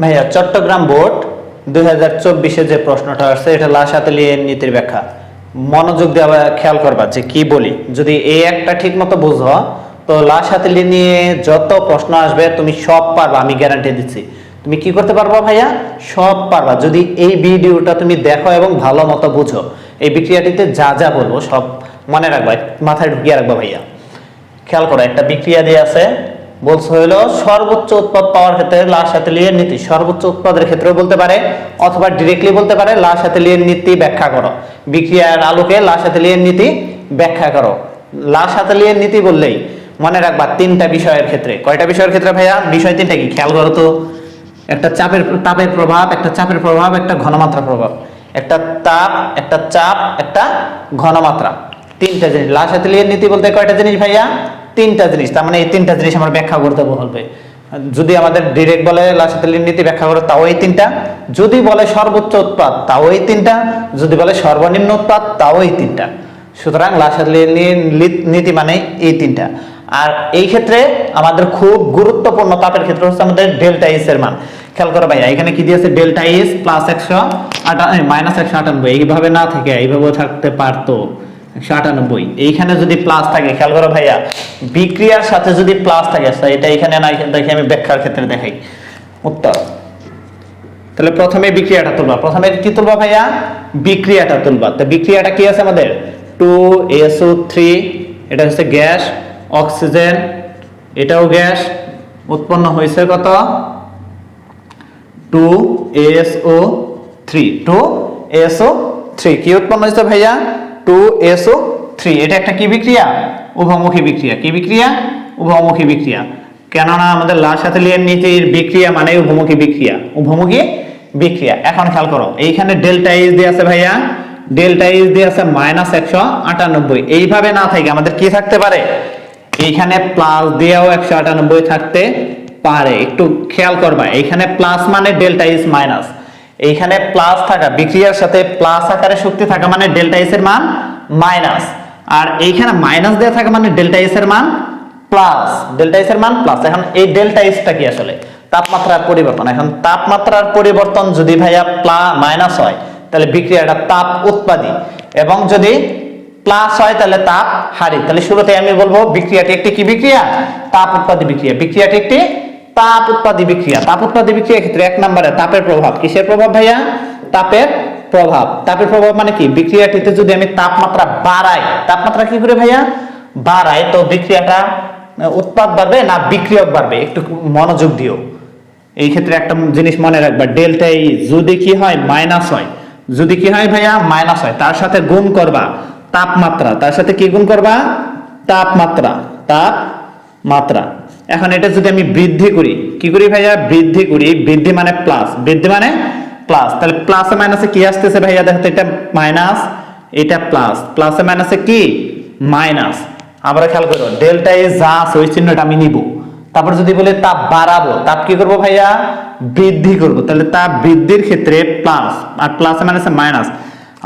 ভাইয়া, চট্টগ্রাম বোর্ড দুই হাজার চব্বিশে যে প্রশ্নটা আসছে, এটা লাশ হাতেলিয়ে নীতির ব্যাখ্যা। মনোযোগ দিয়ে খেয়াল করবা যে কি বলি। যদি এই একটা ঠিক মতো বুঝো, তো লাশ হাতেলি নিয়ে যত প্রশ্ন আসবে, তুমি সব পারবা, আমি গ্যারান্টি দিচ্ছি। তুমি কি করতে পারবা ভাইয়া? সব পারবা। যদি এই ভিডিওটা তুমি দেখো এবং ভালো মতো বুঝো, এই বিক্রিয়াটিতে যা যা বলব সব মনে রাখবা, মাথায় ঢুকিয়ে রাখবা ভাইয়া। খেয়াল করো, একটা বিক্রিয়া দিয়ে আছে বলছে হইল, সর্বোচ্চ উৎপাদ পাওয়ার ক্ষেত্রে লাশ হাতেলিয়ের নীতি। সর্বোচ্চ উৎপাদের ক্ষেত্রেও বলতে পারে, অথবা ডিরেক্টলি বলতে পারে, লাশ হাতেলিয়ের নীতি ব্যাখ্যা করো। বিক্রিয়ার আলোকে লাশ হাতেলিয়ের নীতি ব্যাখ্যা করো। লাশ হাতেলিয়ের নীতি বললেই মনে রাখবা তিনটা বিষয়ের ক্ষেত্রে। কয়টা বিষয়ের ক্ষেত্রে ভাইয়া? বিষয় তিনটা কি? খেয়াল করো তো। একটা চাপের, তাপের প্রভাব, একটা চাপের প্রভাব, একটা ঘনমাত্রা প্রভাব। একটা তাপ, একটা চাপ, একটা ঘনমাত্রা। তিনটা জিনিস। লাশ হাতেলিয়ের নীতি বলতে কয়টা জিনিস ভাইয়া? তিনটা জিনিস, তার মানে এই তিনটা জিনিস আমার ব্যাখ্যা করতে বলবে। যদি আমাদের ডিরেক্ট বলে লাশ নীতি ব্যাখ্যা করো, তাও এই তিনটা। যদি বলে সর্বোচ্চ উৎপাদ তাও এই তিনটা। যদি বলে সর্বনিম্ন উৎপাদ তাও এই তিনটা। সুতরাং লাশ হাতেলির নীতি মানে এই তিনটা। আর এই ক্ষেত্রে আমাদের খুব গুরুত্বপূর্ণ তাপের ক্ষেত্রে হচ্ছে আমাদের ডেল্টা এস এর মান। খেয়াল করো ভাইয়া, এখানে কি দিয়েছে? ডেল্টা এস প্লাস একশো মাইনাস একশো আটানব্বই, এইভাবে না থেকে এইভাবেও থাকতে পারতো। একশো আটানব্বই। এইখানে যদি প্লাস থাকে, খেয়াল করো ভাইয়া, বিক্রিয়ার সাথে যদি প্লাস থাকে এটা এখানে না, এখানে দেখি আমি ব্যাখ্যার ক্ষেত্রে দেখাই। উত্তর। তাহলে প্রথমে বিক্রিয়াটা তুলবা। প্রথমে কি তুলবা ভাইয়া? বিক্রিয়াটা তুলবা। তো বিক্রিয়াটা কি আছে আমাদের? টু এসও থ্রি এটা হচ্ছে গ্যাস, অক্সিজেন, এটাও গ্যাস। উৎপন্ন হয়েছে কত? Two SO three two SO three কি উৎপন্ন হয়েছে ভাইয়া? টু এসও থ্রি এটা একটা কি বিক্রিয়া? উভমুখী বিক্রিয়া। কি বিক্রিয়া? উভমুখী বিক্রিয়া। কেননা আমাদের লাল সাথে লিয়ার নীতির বিক্রিয়া মানে উভমুখী বিক্রিয়া। উভমুখী বিক্রিয়া। এখন খেয়াল করো, এইখানে ডেল্টা এইচ দিয়ে আছে ভাইয়া, ডেল্টা এইচ দিয়ে আছে মাইনাস একশো আটানব্বই। এইভাবে না থাকে আমাদের কি থাকতে পারে? এইখানে প্লাস দিয়েও একশো আটানব্বই থাকতে পারে। একটু খেয়াল করবা, এইখানে প্লাস মানে ডেল্টা ইস মাইনাস এইখানে প্লাস থাকা, বিক্রিয়ার সাথে প্লাস আকারে শক্তি থাকা মানে ডেল্টা এস এর মান মাইনাস। আর এইখানে মাইনাস দেওয়া থাকা মানে ডেল্টা এস এর মান প্লাস। ডেল্টা এস এর মান প্লাস। এখন এই ডেল্টা এসটা কি আসলে? তাপমাত্রার পরিবর্তন। এখন তাপমাত্রার পরিবর্তন যদি ভাইয়া প্লা, মাইনাস হয়, তাহলে বিক্রিয়াটা তাপ উৎপাদী। এবং যদি প্লাস হয়, তাহলে তাপ হারি। তাহলে শুরুতে আমি বলব, বিক্রিয়াটি একটি কি বিক্রিয়া? তাপ উৎপাদী বিক্রিয়া। বিক্রিয়াটি একটি তাপ উৎপাদী বিক্রিয়া। তাপ উৎপাদী বিক্রিয়ার ক্ষেত্রে এক নম্বরে তাপের প্রভাব। কিসের প্রভাব ভাইয়া? তাপের প্রভাব। তাপের প্রভাব মানে কি? বিক্রিয়াটিতে যদি আমি তাপমাত্রা বাড়াই, তাপমাত্রা কি করে ভাইয়া? বাড়াই, তো বিক্রিয়াটা উৎপাদ বাড়বে না বিক্রিয়ক বাড়বে? একটু মনোযোগ দিও। এই ক্ষেত্রে একটা জিনিস মনে রাখবা ডেল্টা ই যদি কি হয় মাইনাস হয়। যদি কি হয় ভাইয়া মাইনাস হয়। তার সাথে গুণ করবা তাপমাত্রা। তার সাথে কি গুণ করবা? তাপমাত্রা। তাপমাত্রা। এখন এটা যদি আমি বৃদ্ধি করি, কি করি ভাইয়া? বৃদ্ধি করি। বৃদ্ধি মানে প্লাস বৃদ্ধি মানে প্লাস তাহলে প্লাসে মাইনাসে কি আসতেছে ভাইয়া? দেখো এটা মাইনাস এটা প্লাস প্লাসে মাইনাসে কি? মাইনাস আবার খেয়াল করো ডেল্টা এ যা আছে ওই চিহ্নটা আমি নিব। তারপর যদি বলে তাপ বাড়াবো, তাপ কি করব ভাইয়া? বৃদ্ধি করব। তাহলে তাপ বৃদ্ধির ক্ষেত্রে প্লাস আর প্লাসে মাইনাসে মাইনাস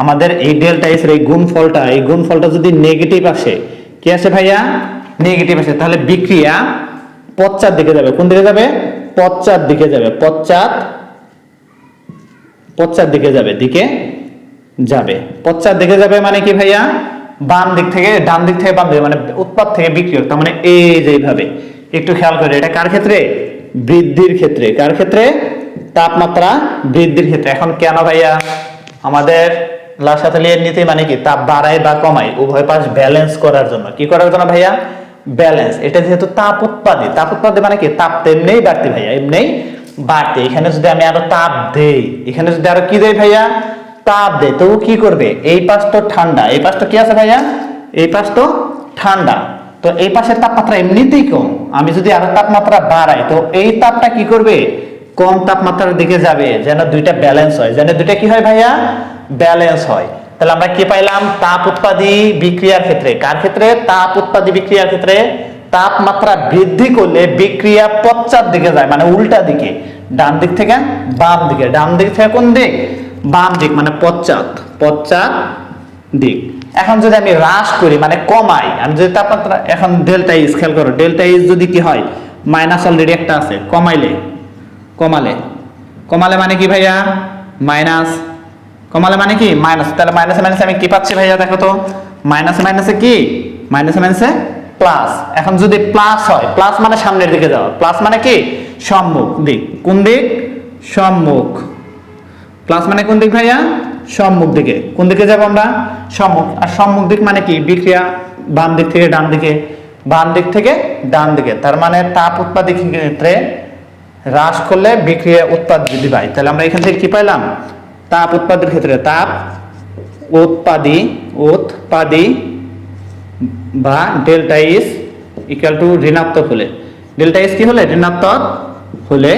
আমাদের এই ডেল্টা এস এর এই গুণফলটা এই গুণফলটা যদি নেগেটিভ আসে, কি আসে ভাইয়া? নেগেটিভ আসে। তাহলে বিক্রিয়া পশ্চাৎ দিকে যাবে। কোন দিকে যাবে? পশ্চাৎ দিকে যাবে। পশ্চাৎ পশ্চাৎ দিকে যাবে দিকে যাবে। পশ্চাৎ দিকে যাবে মানে কি ভাইয়া? বাম দিক থেকে, ডান দিক থেকে বাম দিকে মানে উৎপাদ থেকে বিক্রিয়ক, তার মানে এই যে এইভাবে একটু খেয়াল করে, এটা কার ক্ষেত্রে? বৃদ্ধির ক্ষেত্রে। কার ক্ষেত্রে? তাপমাত্রা বৃদ্ধির ক্ষেত্রে। এখন কেন ভাইয়া? আমাদের লাসাতালিয়ার নীতি মানে কি? তাপ বাড়ায় বা কমায়, উভয় পাশ ব্যালেন্স করার জন্য। কি করার জন্য ভাইয়া? ব্যালেন্স এটা যেহেতু তাপ উৎপাদী তাপ উৎপাদী মানে কি? তাপ তো এমনিই বাড়তি ভাইয়া, এমনিই বাড়তে। এখানে যদি আমি আরও তাপ দেই, এখানে যদি আরও কি দেই ভাইয়া? তাপ দেয় তো ও কি করবে? এই পাশ তো ঠান্ডা। এই পাশ তো কি আছে ভাইয়া? এই পাশ তো ঠান্ডা। তো এই পাশের তাপমাত্রা এমনিতেই কম। আমি যদি আরও তাপমাত্রা বাড়াই, তো এই তাপটা কি করবে? কম তাপমাত্রার দিকে যাবে, যেন দুইটা ব্যালেন্স হয়। যেন দুইটা কি হয় ভাইয়া? ব্যালেন্স হয়। তাহলে আমরা কি পাইলাম? তাপ উৎপাদী বিক্রিয়ার ক্ষেত্রে। কার ক্ষেত্রে? তাপ উৎপাদী বিক্রিয়ার ক্ষেত্রে। তাপমাত্রা বৃদ্ধি করলে বিক্রিয়া পশ্চাৎ দিকে যায় মানে উল্টা দিকে। ডান দিক থেকে বাম দিকে। ডান দিক থেকে কোন দিক? বাম দিক মানে পশ্চাৎ পশ্চাৎ দিক। এখন যদি আমি হ্রাস করি মানে কমাই, আমি যদি তাপমাত্রা, এখন ডেল্টা ইজ খেয়াল করো ডেল্টা ইজ যদি কি হয় মাইনাস অলরেডি একটা আছে, কমাইলে, কমালে। কমালে মানে কি ভাইয়া? মাইনাস কমালে মানে কি? মাইনাস তাহলে মাইনাসে মাইনাসে আমি কি পাচ্ছি ভাইয়া, দেখো তো? মাইনাসে মাইনাসে কি? মাইনাসে মাইনাসে প্লাস। এখন যদি প্লাস হয়, প্লাস মানে সামনের দিকে যাওয়া। প্লাস মানে কি? সম্মুখ দিক। কোন দিক? সম্মুখ। প্লাস মানে কোন দিক ভাইয়া? সম্মুখ দিকে। কোন দিকে যাব আমরা? সম্মুখ। আর সম্মুখ দিক মানে কি? বিক্রিয়া বাম দিক থেকে ডান দিকে। বাম দিক থেকে ডান দিকে। তার মানে তাপ উৎপাদিত ক্ষেত্রে হ্রাস করলে বিক্রিয়া উৎপাদ বৃদ্ধি পায়। তাহলে আমরা এখান থেকে কি পাইলাম? তাপ উৎপাদের ক্ষেত্রে তাপ উৎপাদি উৎপাদি বা ডেল্টা ইস ইকুয়াল টু ঋণাত্মক হলে। ডেল্টা ইস কি হলে? ঋণাত্মক হলে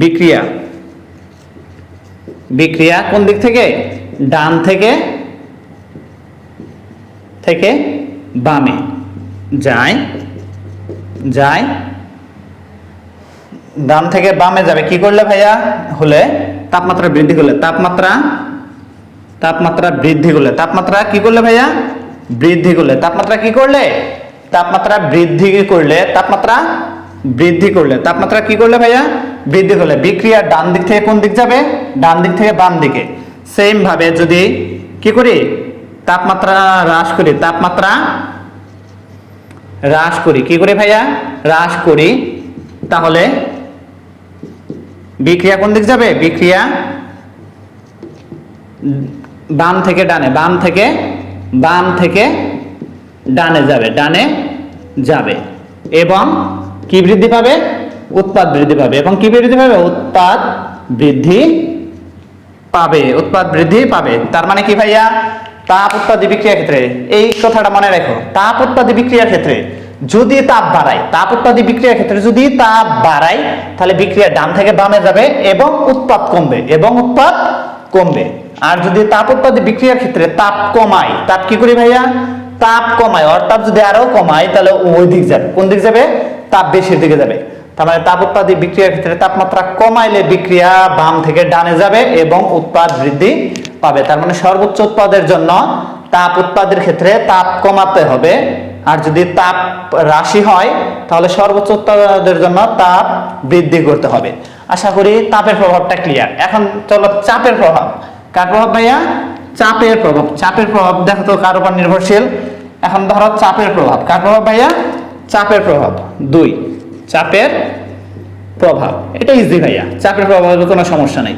বিক্রিয়া। বিক্রিয়া কোন দিক থেকে? ডান থেকে থেকে বামে। যায় যায়, ডান থেকে বামে যাবে। কি করলে ভাইয়া? হলে তাপমাত্রা বৃদ্ধি করলে। তাপমাত্রা তাপমাত্রা বৃদ্ধি করলে। তাপমাত্রা কি করলে ভাইয়া? বৃদ্ধি করলে তাপমাত্রা কি করলে? তাপমাত্রা বৃদ্ধি করলে তাপমাত্রা বৃদ্ধি করলে। তাপমাত্রা কি করলে ভাইয়া? বৃদ্ধি করলে। বিক্রিয়া ডান দিক থেকে কোন দিক যাবে? ডান দিক থেকে বাম দিকে। সেম ভাবে যদি কি করি? তাপমাত্রা হ্রাস করি। তাপমাত্রা হ্রাস করি। কি করি ভাইয়া? হ্রাস করি। তাহলে বিক্রিয়া কোন দিক যাবে? বিক্রিয়া বাম থেকে ডানে। বাম থেকে বাম থেকে ডানে যাবে ডানে যাবে। এবং কি বৃদ্ধি পাবে? উৎপাদ বৃদ্ধি পাবে। এবং কি বৃদ্ধি পাবে? উৎপাদ বৃদ্ধি পাবে। উৎপাদ বৃদ্ধি পাবে। তার মানে কি ভাইয়া? তাপ উৎপাদী বিক্রিয়ার ক্ষেত্রে। এই কথাটা মনে রাখো। তাপ উৎপাদী বিক্রিয়ার ক্ষেত্রে যদি তাপ বাড়ায়, তাপ উৎপাদী বিক্রিয়ার ক্ষেত্রে যদি তাপ বাড়ায়, তাহলে বিক্রিয়া ডান থেকে বামে যাবে এবং উৎপাদ কমবে এবং উৎপাদ কমবে। আর যদি তাপ উৎপাদী বিক্রিয়ার ক্ষেত্রে তাপ কমায়, তাপ কি করি ভাইয়া? তাপ কমায়, অর্থাৎ যদি আরও কমায়, তাহলে ওই দিক যাবে। কোন দিক যাবে? তাপ বেশির দিকে যাবে। তার মানে তাপ উৎপাদী বিক্রিয়ার ক্ষেত্রে তাপমাত্রা কমাইলে বিক্রিয়া বাম থেকে ডানে যাবে এবং উৎপাদ বৃদ্ধি পাবে। তার মানে সর্বোচ্চ উৎপাদের জন্য তাপ উৎপাদের ক্ষেত্রে তাপ কমাতে হবে। আর যদি তাপ রাশি হয়, তাহলে সর্বোচ্চ উৎপাদের জন্য তাপ বৃদ্ধি করতে হবে। আশা করি তাপের প্রভাবটা ক্লিয়ার এখন চলো চাপের প্রভাব। কার প্রভাব ভাইয়া? চাপের প্রভাব। চাপের প্রভাব, দেখো তো কার উপর নির্ভরশীল? এখন ধরো চাপের প্রভাব। কার প্রভাব ভাইয়া? চাপের প্রভাব। দুই, চাপের প্রভাব। এটা ইজি ভাইয়া। চাপের প্রভাবের কোনো সমস্যা নেই।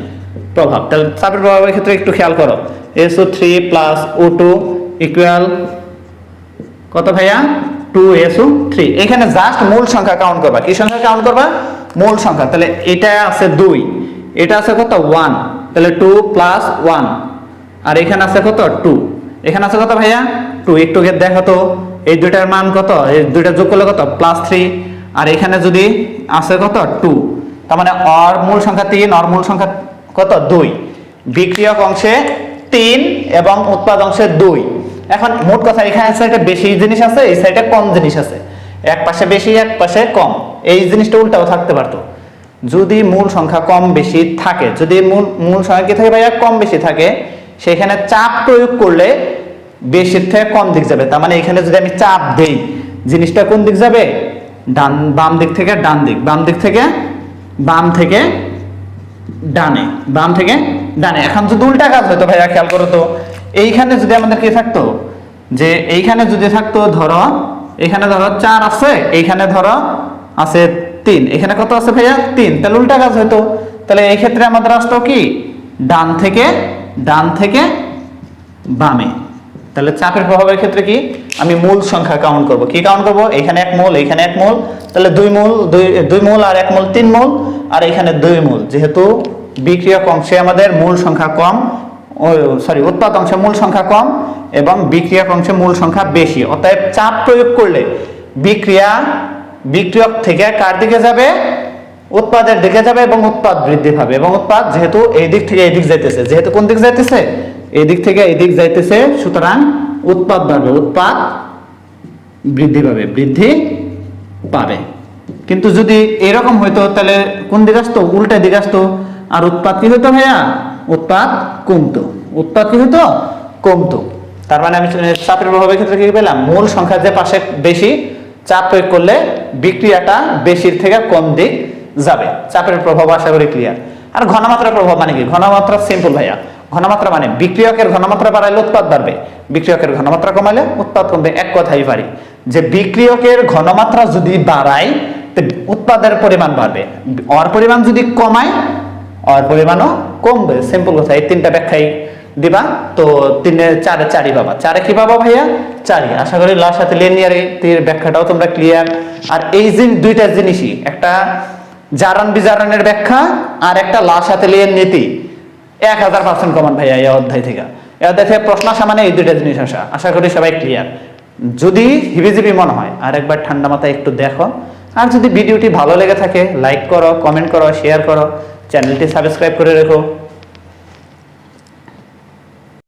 প্রভাব। তাহলে চাপের প্রভাবের ক্ষেত্রে একটু খেয়াল করো। SO three plus O two equal কত ভাইয়া? Two SO three. এখানে জাস্ট মূল সংখ্যা কাউন্ট করবা। কি সংখ্যা কাউন্ট করবা? মূল সংখ্যা। তাহলে এটা আছে দুই। এটা আছে কত? ওয়ান তাহলে টু প্লাস ওয়ান আর এখানে আছে কত? টু এখানে আছে কত ভাইয়া? টু একটু দেখো তো। এই দুইটার মান কত? এই দুইটা যোগ করলে কত? প্লাস থ্রি আর এখানে যদি আছে কত? টু তার মানে অর মূল সংখ্যা তিন অর মূল সংখ্যা কত? দুই। বিক্রিয়ক অংশে তিন এবং উৎপাদ অংশে দুই। এখন মোট কথা এখানে সাইডে বেশি জিনিস আছে, এই সাইডে কম জিনিস আছে। এক পাশে বেশি, এক পাশে কম। এই জিনিসটা উল্টাও থাকতে পারতো। যদি মূল সংখ্যা কম বেশি থাকে, যদি মূল মূল সংখ্যা কি থাকে ভাইয়া? কম বেশি থাকে, সেখানে চাপ প্রয়োগ করলে বেশির থেকে কম দিক যাবে। তার মানে এখানে যদি আমি চাপ দেই, জিনিসটা কোন দিক যাবে? ডান, বাম দিক থেকে ডান দিক। বাম দিক থেকে বাম থেকে ডানে। বাম থেকে ডানে। এখন যদি উল্টা কাজ হতো ভাইয়া, খেয়াল করো তো, এইখানে যদি আমাদের কি থাকতো? যে এইখানে যদি থাকতো, ধরো, এখানে ধরো চার আছে, এইখানে ধরো আছে তিন। এখানে কত আছে ভাইয়া? তিন। তাহলে উল্টা কাজ হতো তাহলে এই ক্ষেত্রে আমাদের আসতো কি? ডান থেকে ডান থেকে বামে। তাহলে চাপের প্রভাবের ক্ষেত্রে কি? আমি মূল সংখ্যা কাউন্ট করব। কি কাউন্ট করব? এখানে এক মূল, এখানে এক মূল। তাহলে দুই মূল, দুই দুই মূল আর এক মূল, তিন মূল। আর এখানে দুই মূল। যেহেতু বিক্রিয়ক অংশে আমাদের মূল সংখ্যা কম সরি উৎপাদ অংশে মূল সংখ্যা কম এবং বিক্রিয়ক অংশে মূল সংখ্যা বেশি। অতএব চাপ প্রয়োগ করলে বিক্রিয়া বিক্রিয়ক থেকে কার দিকে যাবে? উৎপাদের দিকে যাবে এবং উৎপাদ বৃদ্ধি পাবে। এবং উৎপাদ যেহেতু এই দিক থেকে এই দিক যাইতেছে, যেহেতু কোন দিক যাইতেছে? এই দিক থেকে এই দিক যাইতেছে, সুতরাং উৎপাদ বাড়বে, উৎপাদ বৃদ্ধি পাবে বৃদ্ধি পাবে। কিন্তু যদি এরকম হইতো, তাহলে কোন দিকে আসতো? উল্টা দিকে আসতো। আর উৎপাদ কি হইতো ভাইয়া? উৎপাদ কমতো। উৎপাদ কি হইতো? কমতো। তার মানে আমি চাপের প্রভাবের ক্ষেত্রে কি পেলাম? মূল সংখ্যা যে পাশে বেশি, চাপ প্রয়োগ করলে বিক্রিয়াটা বেশির থেকে কম দিক যাবে। চাপের প্রভাব আশা করি ক্লিয়ার আর ঘনমাত্রা প্রভাব মানে কি? ঘনমাত্রা সিম্পল ভাইয়া। ঘনমাত্রা মানে বিক্রিয়কের ঘনমাত্রা বাড়াইলে উৎপাদ বাড়বে। বিক্রিয়কের ঘনমাত্রা কমাইলে উৎপাদ কমবে। এক কথাই পারি যে বিক্রিয়কের ঘনমাত্রা যদি বাড়ায় উৎপাদের পরিমাণ বাড়বে। অর পরিমাণ যদি কমায়, অর পরিমাণও কমবে। সিম্পল কথা। এই তিনটা ব্যাখ্যাই দিবা? তো তিনে চারে চারি পাবা। চারে কি পাবা ভাইয়া? চারি। আশা করি লাস্ট সাথে লিনিয়ার ব্যাখ্যাটাও তোমরা ক্লিয়ার আর এই যে দুইটা জিনিসই। একটা জারান বিজারণের ব্যাখ্যা, আর একটা লাশ সাথে লিয়ে নীতি। এক হাজার পার্সেন্ট কমন ভাইয়া এই অধ্যায় থেকে। এই অধ্যায় থেকে প্রশ্ন আসা মানে এই দুইটা জিনিস আসা। আশা করি সবাই ক্লিয়ার যদি হিবিজিবি মনে হয় আর একবার ঠান্ডা মাথায় একটু দেখো। আর যদি ভিডিওটি ভালো লেগে থাকে লাইক করো কমেন্ট করো শেয়ার করো। চ্যানেলটি সাবস্ক্রাইব করে রেখো।